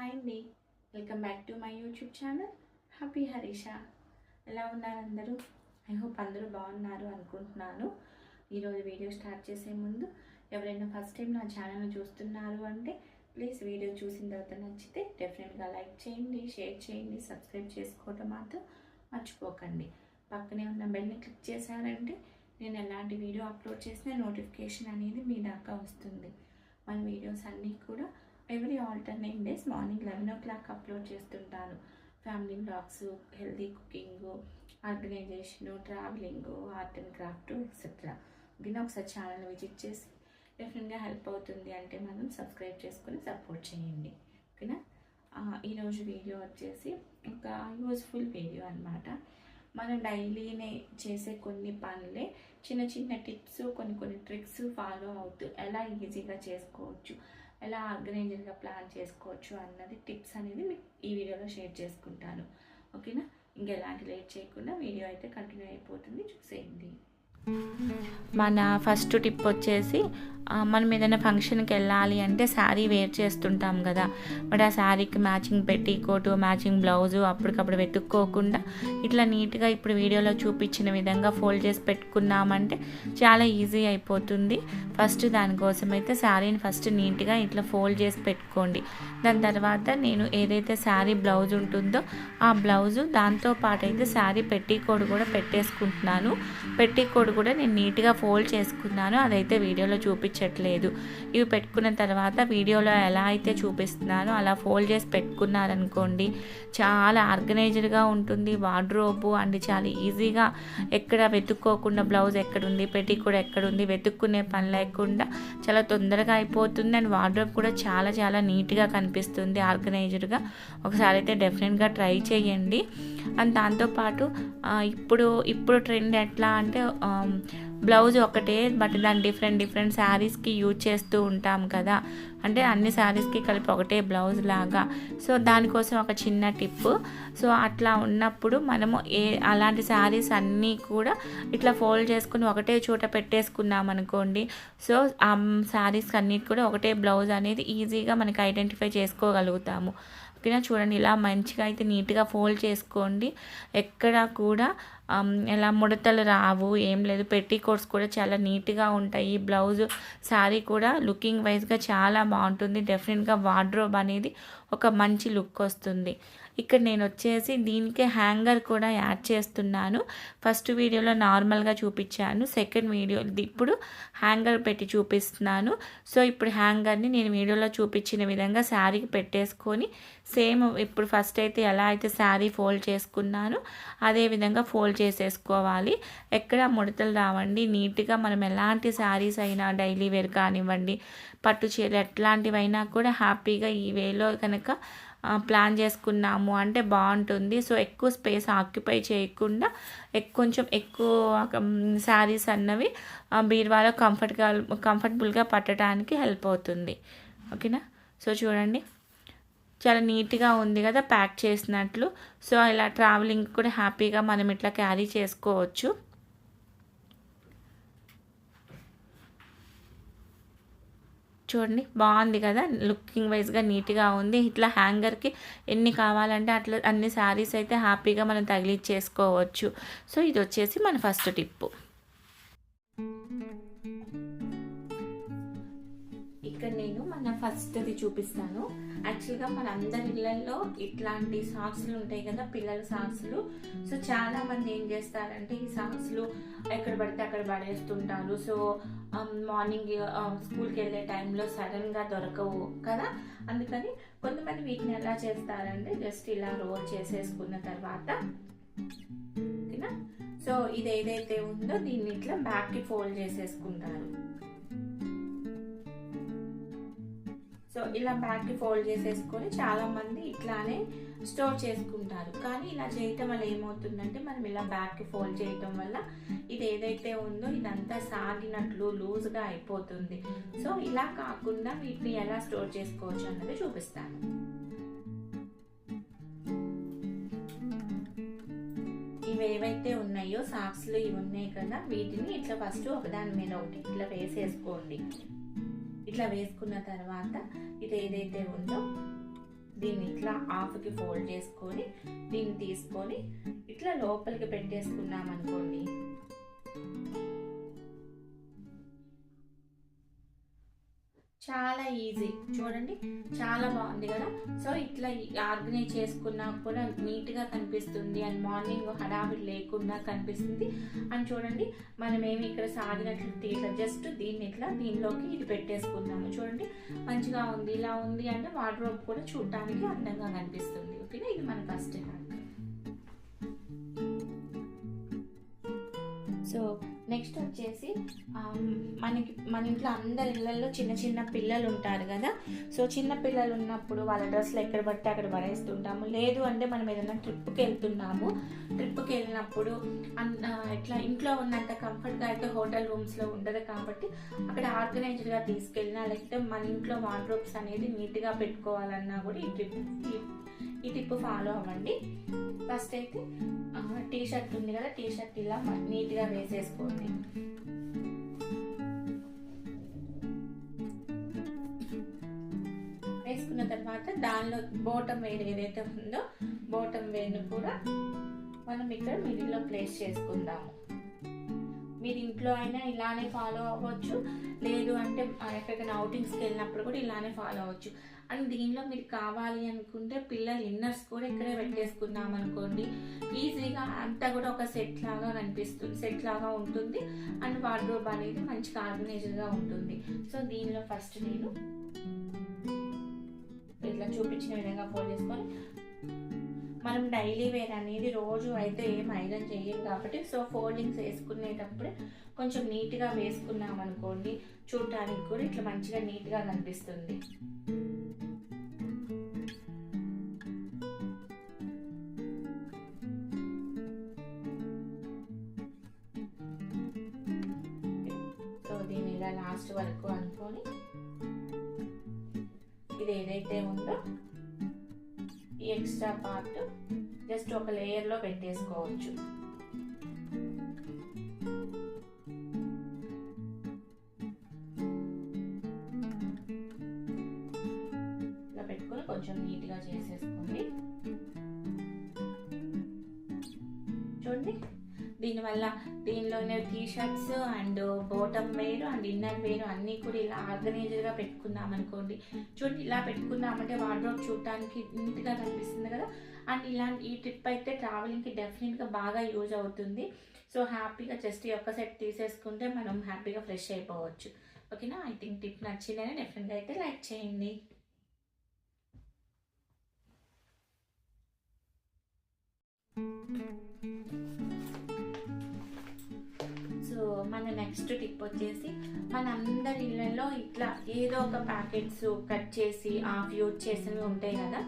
Hi అండి welcome back to my YouTube channel happy Harisha ఎలా ఉన్నారు అందరూ? ఐ హోప్ అందరూ బాగున్నారు అనుకుంటున్నాను. ఈరోజు వీడియో స్టార్ట్ చేసే ముందు ఎవరైనా ఫస్ట్ టైం నా ఛానల్ చూస్తున్నారు అంటే ప్లీజ్ వీడియో చూసిన తర్వాత నచ్చితే డెఫినెట్గా లైక్ చేయండి షేర్ చేయండి సబ్స్క్రైబ్ చేసుకోవటం మాత్రం మర్చిపోకండి. పక్కనే ఉన్న బెల్ని క్లిక్ చేశారంటే నేను ఎలాంటి వీడియో అప్లోడ్ చేసినా నోటిఫికేషన్ అనేది మీ దాకా వస్తుంది. మన వీడియోస్ అన్నీ కూడా every alternate days morning eleven o'clock upload చేస్తుంటాను family blogs healthy cooking organisation travelling art and craft etcetera దీని ఒకసారి ఛానల్ విజిట్ చేసి డెఫినెట్గా హెల్ప్ అవుతుంది అంటే మనం సబ్స్క్రైబ్ చేసుకొని సపోర్ట్ చేయండి. ఓకేనా? ఈరోజు వీడియో వచ్చేసి ఒక యూస్ఫుల్ వీడియో అనమాట మనం డైలీనే చేసే కొన్ని పనులే చిన్న చిన్న టిప్స్ కొన్ని కొన్ని ట్రిక్స్ ఫాలో అవుతూ ఎలా ఈజీగా చేసుకోవచ్చు ఎలా ఆర్గనైజర్గా ప్లాన్ చేసుకోవచ్చు అన్నది టిప్స్ అనేది మీకు ఈ వీడియోలో షేర్ చేసుకుంటాను. ఓకేనా? ఇంకెలాంటి లేట్ చేయకుండా వీడియో అయితే కంటిన్యూ అయిపోతుంది. చూసేయండి. మన ఫస్ట్ టిప్ వచ్చేసి మనం ఏదైనా ఫంక్షన్కి వెళ్ళాలి అంటే శారీ వేర్ చేస్తుంటాం కదా. బట్ ఆ శారీకి మ్యాచింగ్ పెట్టి కోటు మ్యాచింగ్ బ్లౌజు అప్పటికప్పుడు వెతుక్కోకుండా ఇట్లా నీట్గా ఇప్పుడు వీడియోలో చూపించిన విధంగా ఫోల్డ్ చేసి పెట్టుకున్నామంటే చాలా ఈజీ అయిపోతుంది. ఫస్ట్ దానికోసం అయితే శారీని ఫస్ట్ నీట్గా ఇట్లా ఫోల్డ్ చేసి పెట్టుకోండి. దాని తర్వాత నేను ఏదైతే శారీ బ్లౌజ్ ఉంటుందో ఆ బ్లౌజు దాంతో పాటు అయితే శారీ పెట్టికోడ్ కూడా పెట్టేసుకుంటున్నాను. పెట్టికోడ్ కూడా నేను నీట్గా ఫోల్డ్ చేసుకున్నాను. అదైతే వీడియోలో చూపించట్లేదు. ఇవి పెట్టుకున్న తర్వాత వీడియోలో ఎలా అయితే చూపిస్తున్నానో అలా ఫోల్డ్ చేసి పెట్టుకున్నారనుకోండి చాలా ఆర్గనైజ్డ్గా ఉంటుంది. వార్డ్రోబు అండ్ చాలా ఈజీగా ఎక్కడ వెతుక్కోకుండా బ్లౌజ్ ఎక్కడుంది పెట్టి కూడా ఎక్కడుంది వెతుక్కునే పని లేకుండా చాలా తొందరగా అయిపోతుంది. అండ్ వార్డ్రోబ్ కూడా చాలా చాలా నీట్గా కనిపిస్తుంది ఆర్గనైజ్డ్గా ఒకసారి అయితే డెఫినెట్గా ట్రై చేయండి. అండ్ దాంతోపాటు ఇప్పుడు ఇప్పుడు ట్రెండ్ ఎట్లా అంటే బ్లౌజ్ ఒకటే బట్ దాన్ని డిఫరెంట్ డిఫరెంట్ శారీస్కి యూజ్ చేస్తూ ఉంటాం కదా. అంటే అన్ని శారీస్కి కలిపి ఒకటే బ్లౌజ్ లాగా. సో దానికోసం ఒక చిన్న టిప్. సో అట్లా ఉన్నప్పుడు మనము ఏ అలాంటి శారీస్ అన్నీ కూడా ఇట్లా ఫోల్డ్ చేసుకుని ఒకటే చోట పెట్టేసుకున్నాం అనుకోండి. సో ఆ శారీస్ అన్నిటి కూడా ఒకటే బ్లౌజ్ అనేది ఈజీగా మనకి ఐడెంటిఫై చేసుకోగలుగుతాము. ఓకేనా? చూడండి ఇలా మంచిగా అయితే నీట్గా ఫోల్డ్ చేసుకోండి. ఎక్కడ కూడా ఎలా ముడతలు రావు ఏం లేదు. పెట్టి కోట్స్ కూడా చాలా నీట్గా ఉంటాయి. బ్లౌజ్ శారీ కూడా లుకింగ్ వైజ్గా చాలా బాగుంటుంది. డెఫినెట్గా వార్డ్రోబ్ అనేది ఒక మంచి లుక్ వస్తుంది. ఇక్కడ నేను వచ్చేసి దీనికి హ్యాంగర్ కూడా యాడ్ చేస్తున్నాను. ఫస్ట్ వీడియోలో నార్మల్గా చూపించాను. సెకండ్ వీడియో ఇప్పుడు హ్యాంగర్ పెట్టి చూపిస్తున్నాను. సో ఇప్పుడు హ్యాంగర్ని నేను వీడియోలో చూపించిన విధంగా శారీకి పెట్టేసుకొని సేమ్ ఇప్పుడు ఫస్ట్ అయితే ఎలా అయితే శారీ ఫోల్డ్ చేసుకున్నానో అదే విధంగా ఫోల్డ్ చేసేసుకోవాలి. ఎక్కడ ముడతలు రావండి. నీట్గా మనం ఎలాంటి శారీస్ అయినా డైలీ వేర్ కానివ్వండి పట్టు చీరలు ఎట్లాంటివైనా కూడా హ్యాపీగా ఈ వేలో కనుక కనుక ప్లాన్ చేసుకున్నాము అంటే బాగుంటుంది. సో ఎక్కువ స్పేస్ ఆక్యుపై చేయకుండా కొంచెం ఎక్కువ శారీస్ అన్నవి బీర్వాలో బీరువాలో కంఫర్ట్గా కంఫర్టబుల్గా పట్టడానికి హెల్ప్ అవుతుంది. ఓకేనా? సో చూడండి. చాలా నీట్గా ఉంది కదా ప్యాక్ చేసినట్లు. సో ఇలా ట్రావెలింగ్ కూడా హ్యాపీగా మనం ఇట్లా క్యారీ చేసుకోవచ్చు. చూడండి బాగుంది కదా? లుకింగ్ వైజ్గా నీట్గా ఉంది. ఇట్లా హ్యాంగర్కి ఎన్ని కావాలంటే అట్లా అన్ని శారీస్ అయితే హ్యాపీగా మనం తగిలిచ్చేసుకోవచ్చు. సో ఇది వచ్చేసి మన ఫస్ట్ టిప్పు. ఇక్కడ నేను మన ఫస్ట్ది చూపిస్తాను. యాక్చువల్గా మన అందరి ఇళ్ళల్లో ఇట్లాంటి సాక్స్లు ఉంటాయి కదా పిల్లల సాక్స్లు. సో చాలా మంది ఏం చేస్తారంటే ఈ సాక్స్లు ఎక్కడ పడితే అక్కడ పడేస్తుంటారు. సో మార్నింగ్ స్కూల్కి వెళ్ళే టైంలో సడన్గా దొరకవు కదా. అందుకని కొంతమంది వీటిని ఎలా చేస్తారంటే జస్ట్ ఇలా రోల్ చేసేసుకున్న తర్వాత ఓకేనా? సో ఇది ఏదైతే ఉందో దీన్ని ఇట్లా బ్యాక్కి ఫోల్డ్ చేసేసుకుంటారు. సో ఇలా బ్యాక్కి ఫోల్డ్ చేసేసుకొని చాలామంది ఇట్లానే స్టోర్ చేసుకుంటారు. కానీ ఇలా చేయటం వల్ల ఏమవుతుందంటే మనం ఇలా బ్యాగ్కి ఫోల్డ్ చేయటం వల్ల ఇది ఏదైతే ఉందో ఇదంతా సాగినట్లు లూజ్గా అయిపోతుంది. సో ఇలా కాకుండా వీటిని ఎలా స్టోర్ చేసుకోవచ్చు అన్నది చూపిస్తాను. ఇవి ఏవైతే ఉన్నాయో సాక్స్లు ఇవి ఉన్నాయి కదా వీటిని ఇట్లా ఫస్ట్ ఒకదాని మీద ఒకటి ఇట్లా వేసేసుకోండి. ఇట్లా వేసుకున్న తర్వాత ఇది ఏదైతే ఉందో దీన్ని ఇట్లా హాఫ్కి ఫోల్డ్ చేసుకొని దీన్ని తీసుకొని ఇట్లా లోపలికి పెట్టేసుకున్నాం అనుకోండి చాలా ఈజీ చూడండి చాలా బాగుంది కదా. సో ఇట్లా ఆర్గనైజ్ చేసుకున్నా కూడా నీట్గా కనిపిస్తుంది అండ్ మార్నింగ్ హడావిడి లేకుండా కనిపిస్తుంది. అండ్ చూడండి మనం ఏమి ఇక్కడ సాగినట్లు ఇట్లా జస్ట్ దీన్ని ఇట్లా దీనిలోకి ఇది పెట్టేసుకున్నాము చూడండి మంచిగా ఉంది. ఇలా ఉంది అంటే వార్డ్రోబ్ కూడా చూడటానికి అందంగా కనిపిస్తుంది. ఓకేనా ఇది మన ఫస్ట్ హ్యాక్ సో నెక్స్ట్ వచ్చేసి మనకి మన ఇంట్లో అందరి ఇళ్ళల్లో చిన్న చిన్న పిల్లలు ఉంటారు కదా. సో చిన్న పిల్లలు ఉన్నప్పుడు వాళ్ళ డ్రెస్సులు ఎక్కడ పడితే అక్కడ పడేస్తుంటాము. లేదు అంటే మనం ఏదైనా ట్రిప్కి వెళ్తున్నాము. ట్రిప్కి వెళ్ళినప్పుడు ఇట్లా ఇంట్లో ఉన్నంత కంఫర్ట్గా అయితే హోటల్ రూమ్స్లో ఉండదు కాబట్టి అక్కడ ఆర్గనైజ్డ్గా తీసుకెళ్ళినా లేకపోతే మన ఇంట్లో వార్డ్రోబ్స్ అనేది నీట్గా పెట్టుకోవాలన్నా కూడా ఈ ట్రిప్ ఈ- టిప్ ఫాలో అవ్వండి. ఫస్ట్ అయితే టీ షర్ట్ ఉంది కదా టీ షర్ట్ ఇలా నీట్గా వేసేసుకోండి. వేసుకున్న తర్వాత దానిలో బోటం వేరు ఏదైతే ఉందో బోటం వేడిని కూడా మనం ఇక్కడ మిడిల్లో ప్లేస్ చేసుకుందాము. మీరు ఇంట్లో అయినా ఇలానే ఫాలో అవ్వచ్చు. లేదు అంటే ఎక్కడికైనా అవుటింగ్స్కి వెళ్ళినప్పుడు కూడా ఇలానే ఫాలో అవ్వచ్చు. అండ్ దీనిలో మీరు కావాలి అనుకుంటే పిల్లల ఇన్నర్స్ కూడా ఇక్కడే పెట్టేసుకున్నాం అనుకోండి. ఈజీగా అంతా కూడా ఒక సెట్ లాగా కనిపిస్తుంది సెట్ లాగా ఉంటుంది. అండ్ వార్డ్రోబ్ అనేది మంచిగా ఆర్గనైజ్డ్గా ఉంటుంది. సో దీనిలో ఫస్ట్ నేను ఇట్లా చూపించిన విధంగా ఫోల్డ్ చేసుకొని మనం డైలీ వేర్ అనేది రోజు అయితే ఏం ఐరన్ చేయం కాబట్టి సో ఫోల్డింగ్స్ వేసుకునేటప్పుడే కొంచెం నీట్గా వేసుకున్నాం అనుకోండి చూడటానికి కూడా ఇట్లా మంచిగా నీట్గా కనిపిస్తుంది. సో దీని ఇలా లాస్ట్ వరకు అనుకొని ఇది ఏదైతే ఉందో ఎక్స్ట్రా పార్ట్ జస్ట్ ఒక లేయర్లో పెట్టేసుకోవచ్చు. ఇలా పెట్టుకొని కొంచెం నీట్గా చేసేసుకోండి. చూడండి దీనివల్ల దీనిలోనే టీ షర్ట్స్ అండ్ బాటమ్ వేరు అండ్ ఇన్నర్ వేరు అన్నీ కూడా ఇలా ఆర్గనైజర్గా పెట్టుకున్నాం అనుకోండి. చూడండి ఇలా పెట్టుకున్నామంటే వార్డ్రోబ్ చూడటానికి నీట్గా కనిపిస్తుంది కదా? అండ్ ఇలాంటి ఈ ట్రిప్ అయితే ట్రావెలింగ్కి డెఫినెట్గా బాగా యూజ్ అవుతుంది. సో హ్యాపీగా జస్ట్ ఈ ఒక్క సెట్ తీసేసుకుంటే మనం హ్యాపీగా ఫ్రెష్ అయిపోవచ్చు. ఓకేనా ఐ థింక్ టిప్ నచ్చిందని డెఫినెట్గా అయితే లైక్ చేయండి. సో మన నెక్స్ట్ టిప్ వచ్చేసి మన అందరి ఇళ్ళల్లో ఇట్లా ఏదో ఒక ప్యాకెట్స్ కట్ చేసి ఆఫ్ యూజ్ చేసినవి ఉంటాయి కదా.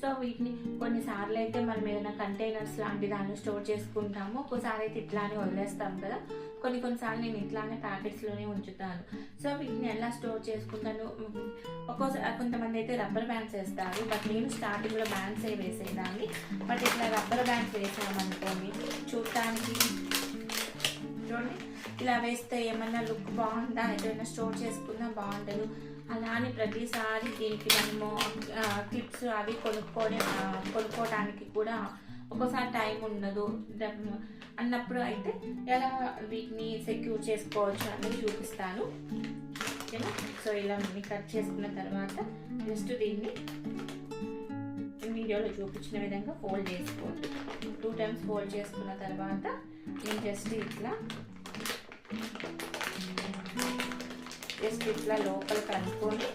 సో వీటిని కొన్నిసార్లు అయితే మనం ఏదైనా కంటైనర్స్ లాంటి దాన్ని స్టోర్ చేసుకుంటాము. ఒక్కోసారి అయితే ఇట్లానే వదిలేస్తాం కదా. కొన్ని కొన్నిసార్లు నేను ఇట్లానే ప్యాకెట్స్లోనే ఉంచుతాను. సో వీటిని ఎలా స్టోర్ చేసుకుంటాను? ఒక్కోసారి కొంతమంది అయితే రబ్బర్ బ్యాండ్స్ వేస్తారు. బట్ నేను స్టార్టింగ్లో బ్యాండ్స్ ఏ వేసేదాన్ని. బట్ ఇట్లా రబ్బర్ బ్యాండ్స్ వేసామనుకోండి చూడటానికి చూడండి. ఇలా వేస్తే ఏమన్నా లుక్ బాగుందా? ఏదైనా స్టోర్ చేసుకున్నా బాగుండదు. అలా అని ప్రతిసారి దీనికి మనము క్లిప్స్ అవి కొనుక్కొని కొనుక్కోవడానికి కూడా ఒక్కోసారి టైం ఉండదు. అన్నప్పుడు అయితే ఎలా వీటిని సెక్యూర్ చేసుకోవచ్చు అనేది చూపిస్తాను. ఓకేనా? సో ఇలా మనీ కట్ చేసుకున్న తర్వాత జస్ట్ దీన్ని వీడియోలో చూపించిన విధంగా ఫోల్డ్ చేసుకోండి. టూ టైమ్స్ ఫోల్డ్ చేసుకున్న తర్వాత నేను జస్ట్ ఇట్లా జస్ట్ ఇట్లా లోపలికి అనుకొని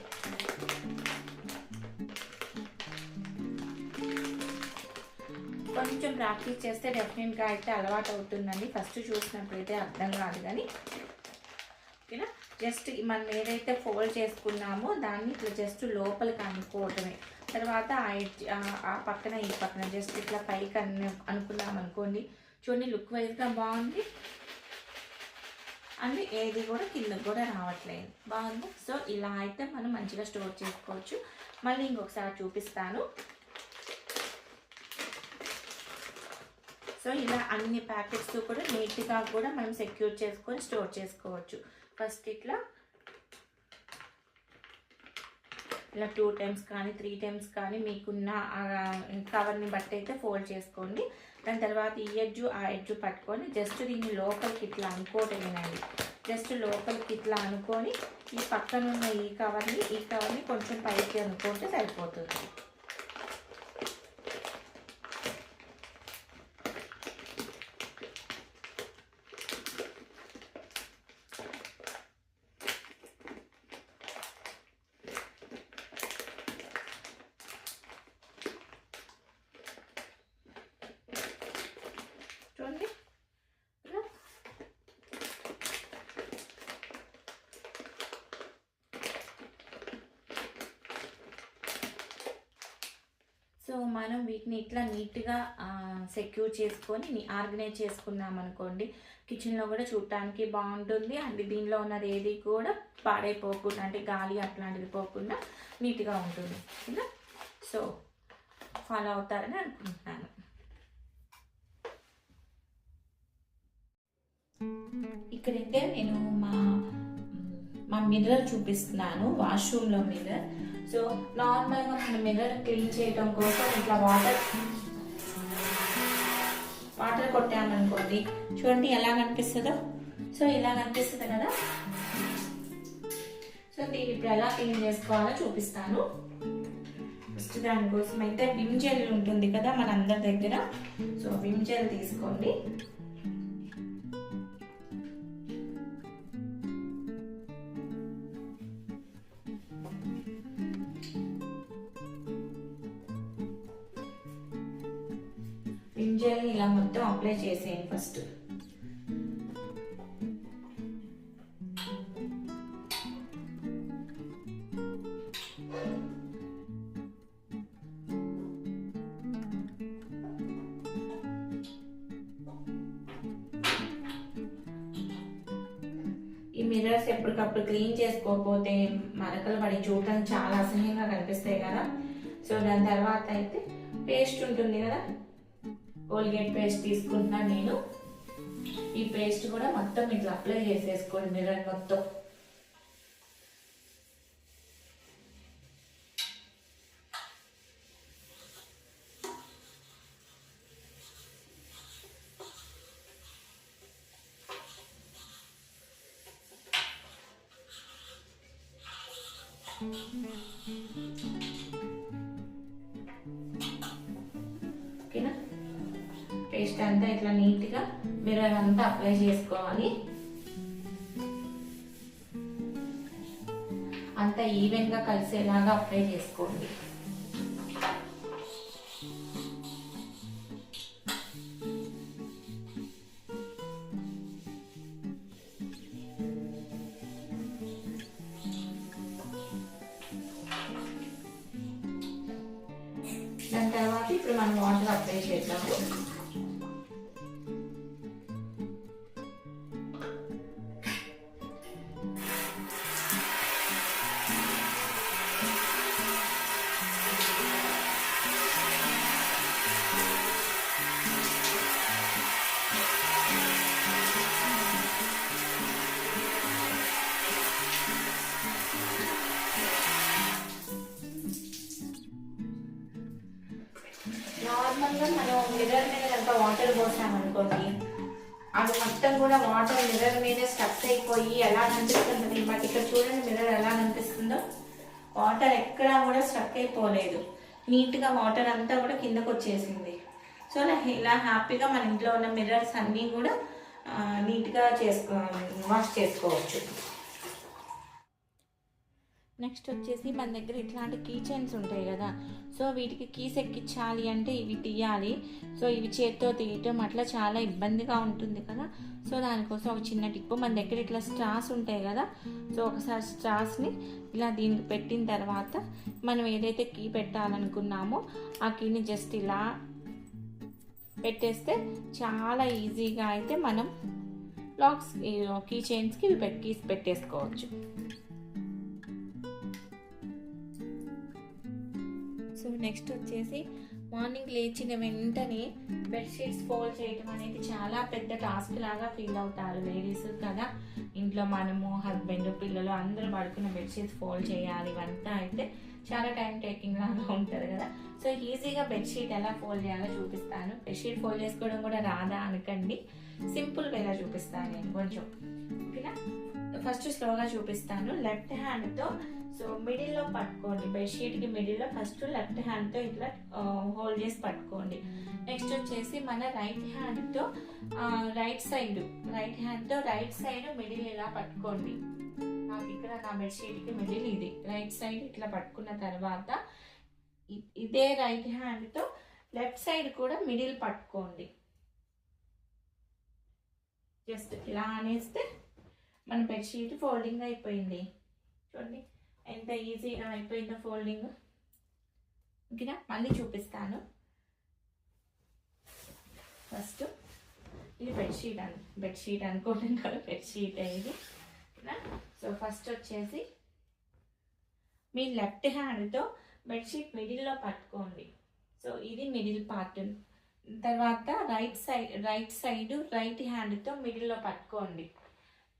కొంచెం ప్రాక్టీస్ చేస్తే డెఫినెట్గా అయితే అలవాటు అవుతుందండి. ఫస్ట్ చూసినప్పుడైతే అర్థం కాదు కానీ ఓకేనా జస్ట్ మనం ఏదైతే ఫోల్డ్ చేసుకున్నామో దాన్ని ఇట్లా జస్ట్ లోపలికి అనుకోవటమే. తర్వాత ఆ ఆ- ఆ పక్కన ఈ పక్కన జస్ట్ ఇట్లా పైకి అను అనుకున్నాం అనుకోండి చూడండి లుక్ వైజ్గా బాగుంది. అండ్ ఏది కూడా కిందకు కూడా రావట్లేదు. బాగుంది? సో ఇలా అయితే మనం మంచిగా స్టోర్ చేసుకోవచ్చు. మళ్ళీ ఇంకొకసారి చూపిస్తాను. సో ఇలా అన్ని ప్యాకెట్స్ కూడా నీట్గా కూడా మనం సెక్యూర్ చేసుకొని స్టోర్ చేసుకోవచ్చు. ఫస్ట్ ఇట్లా ఇలా టూ టైమ్స్ కానీ త్రీ టైమ్స్ కానీ మీకున్న కవర్ని బట్టి అయితే ఫోల్డ్ చేసుకోండి. దాని తర్వాత ఈ ఎడ్జు ఆ ఎడ్జు పట్టుకొని జస్ట్ దీన్ని లోపలికి ఇట్లా అనుకోవటమేనండి జస్ట్ లోపలికి ఇట్లా అనుకొని ఈ పక్కన ఉన్న ఈ కవర్ని ఈ కవర్ని కొంచెం పైకి అనుకుంటే సరిపోతుంది చూడండి ఇలా సో మనం వీటిని ఇట్లా నీట్గా సెక్యూర్ చేసుకొని ఆర్గనైజ్ చేసుకున్నాం అనుకోండి. కిచెన్లో కూడా చూడటానికి బాగుంటుంది. అండ్ దీనిలో ఉన్నది ఏది కూడా పాడైపోకుండా అంటే గాలి అట్లాంటిది పోకుండా నీట్గా ఉంటుంది. ఇలా సో ఫాలో అవుతారని అనుకుంటున్నాను. ఇక్కడైతే నేను మా ఆ మిర్రర్ చూపిస్తున్నాను వాష్రూమ్లో మిర్రర్ సో నార్మల్గా మన మిర్రర్ క్లీన్ చేయడం కోసం ఇట్లా వాటర్ వాటర్ కొట్టామనుకోండి చూడండి ఎలా కనిపిస్తుందో. సో ఇలా కనిపిస్తుంది కదా. సో దీన్ని ఇప్పుడు ఎలా క్లీన్ చేసుకోవాలో చూపిస్తాను. ఫస్ట్ దానికోసం అయితే విమ్ జెల్ ఉంటుంది కదా మన అందరి దగ్గర. సో విమ్ జెల్ తీసుకోండి. అప్లై చేసేయండి ఫస్ట్. ఈ మిర్రర్స్ ఎప్పటికప్పుడు క్లీన్ చేసుకోకపోతే మరకలు పడి చూడటానికి చాలా అసహ్యంగా కనిపిస్తాయి కదా. సో దాని తర్వాత అయితే పేస్ట్ ఉంటుంది కదా. కోల్గేట్ పేస్ట్ తీసుకుంటున్నాను నేను. ఈ పేస్ట్ కూడా మొత్తం ఇట్లా అప్లై చేసేసుకోండి మిర్రర్ మొత్తం. అంతా ఇట్లా నీట్గా మిర్రర్ అంతా అప్లై చేసుకోవాలి. అంతా ఈవెన్గా కలిసేలాగా అప్లై చేసుకోండి. దాని తర్వాత ఇప్పుడు మనం వాటర్ అప్లై చేద్దాము. నార్మల్గా మనం మిర్రర్ మీద కనుక వాటర్ పోసామనుకోండి అది మొత్తం కూడా వాటర్ మిర్రర్ మీద స్టక్ అయిపోయి ఎలా కనిపిస్తుంది బట్ ఇక్కడ చూడండి మిర్రర్ ఎలా కనిపిస్తుందో. వాటర్ ఎక్కడా కూడా స్టక్ అయిపోలేదు. నీట్గా వాటర్ అంతా కూడా కిందకు వచ్చేసింది. సో ఇలా హ్యాపీగా మన ఇంట్లో ఉన్న మిర్రర్స్ అన్నీ కూడా నీట్గా చేసుకో వాష్ చేసుకోవచ్చు. నెక్స్ట్ వచ్చేసి మన దగ్గర ఇట్లాంటి కీ చైన్స్ ఉంటాయి కదా. సో వీటికి కీస్ ఎక్కించాలి అంటే ఇవి తీయాలి. సో ఇవి చేత్తో తీయటం అట్లా చాలా ఇబ్బందిగా ఉంటుంది కదా. సో దానికోసం ఒక చిన్న టిప్పు మన దగ్గర ఇట్లా స్ట్రాస్ ఉంటాయి కదా. సో ఒకసారి స్ట్రాస్ని ఇలా దీనికి పెట్టిన తర్వాత మనం ఏదైతే కీ పెట్టాలనుకున్నామో ఆ కీని జస్ట్ ఇలా పెట్టేస్తే చాలా ఈజీగా అయితే మనం లాక్స్ కీ చైన్స్కి ఇవి కీస్ పెట్టేసుకోవచ్చు. సో నెక్స్ట్ వచ్చేసి మార్నింగ్ లేచిన వెంటనే బెడ్షీట్స్ ఫోల్డ్ చేయడం అనేది చాలా పెద్ద టాస్క్ లాగా ఫీల్ అవుతారు లేడీస్ కదా. ఇంట్లో మనము హస్బెండ్ పిల్లలు అందరూ పడుకున్న బెడ్షీట్స్ ఫోల్డ్ చేయాలి ఇవంతా అయితే చాలా టైం టేకింగ్ లాగా ఉంటుంది కదా. సో ఈజీగా బెడ్షీట్ ఎలా ఫోల్డ్ చేయాలో చూపిస్తాను. బెడ్షీట్ ఫోల్డ్ చేసుకోవడం కూడా రాదా అనకండి. సింపుల్ వేలా చూపిస్తాను నేను కొంచెం. ఓకేనా? ఫస్ట్ స్లోగా చూపిస్తాను. లెఫ్ట్ హ్యాండ్తో సో మిడిల్లో పట్టుకోండి బెడ్షీట్కి మిడిల్లో ఫస్ట్ లెఫ్ట్ హ్యాండ్తో ఇట్లా హోల్డ్ చేసి పట్టుకోండి. నెక్స్ట్ వచ్చేసి మన రైట్ హ్యాండ్తో రైట్ సైడ్ రైట్ హ్యాండ్తో రైట్ సైడ్ మిడిల్ ఇలా పట్టుకోండి. నాకు ఇక్కడ నా బెడ్షీట్కి మిడిల్ ఇది. రైట్ సైడ్ ఇట్లా పట్టుకున్న తర్వాత ఇ- ఇదే రైట్ హ్యాండ్తో లెఫ్ట్ సైడ్ కూడా మిడిల్ పట్టుకోండి. జస్ట్ ఇలా అనేస్తే మన బెడ్షీట్ ఫోల్డింగ్ అయిపోయింది. చూడండి. ఎంత ఈజీగా అయిపోయిందో ఫోల్డింగ్ ఓకేనా? మళ్ళీ చూపిస్తాను. ఫస్ట్ ఇది బెడ్షీట్ అను బెడ్షీట్ అనుకుంటున్నారు. బెడ్షీట్ ఇది. సో ఫస్ట్ వచ్చేసి మీ లెఫ్ట్ హ్యాండ్తో బెడ్షీట్ మిడిల్లో పట్టుకోండి. సో ఇది మిడిల్ పార్ట్ తర్వాత right side right side right హ్యాండ్తో మిడిల్లో పట్టుకోండి.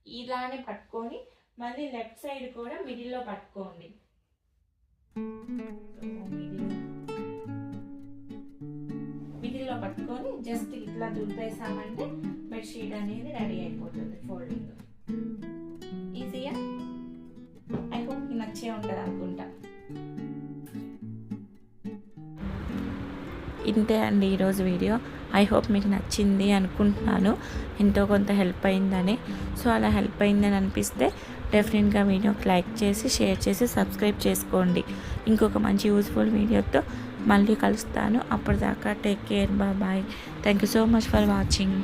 ఇలానే పట్టుకొని మళ్ళీ లెఫ్ట్ సైడ్ కూడా మిడిల్లో పట్టుకోండి. మిడిల్లో పట్టుకొని జస్ట్ ఇట్లా దులిపేసామంటే బెడ్షీట్ అనేది రెడీ అయిపోతుంది ఫోల్డింగ్. ఈజీయా ఐ హోప్ నచ్చే ఉంటుంది అనుకుంటా. ఇంతే అండి ఈరోజు వీడియో. ఐ హోప్ మీకు నచ్చింది అనుకుంటున్నాను. ఎంతో కొంత హెల్ప్ అయిందని. సో అలా హెల్ప్ అయిందని అనిపిస్తే డెఫినెట్గా వీడియోకి లైక్ చేసి షేర్ చేసి సబ్స్క్రైబ్ చేసుకోండి. ఇంకొక మంచి యూస్ఫుల్ వీడియోతో మళ్ళీ కలుస్తాను. అప్పటిదాకా take care bye thank you so much for watching.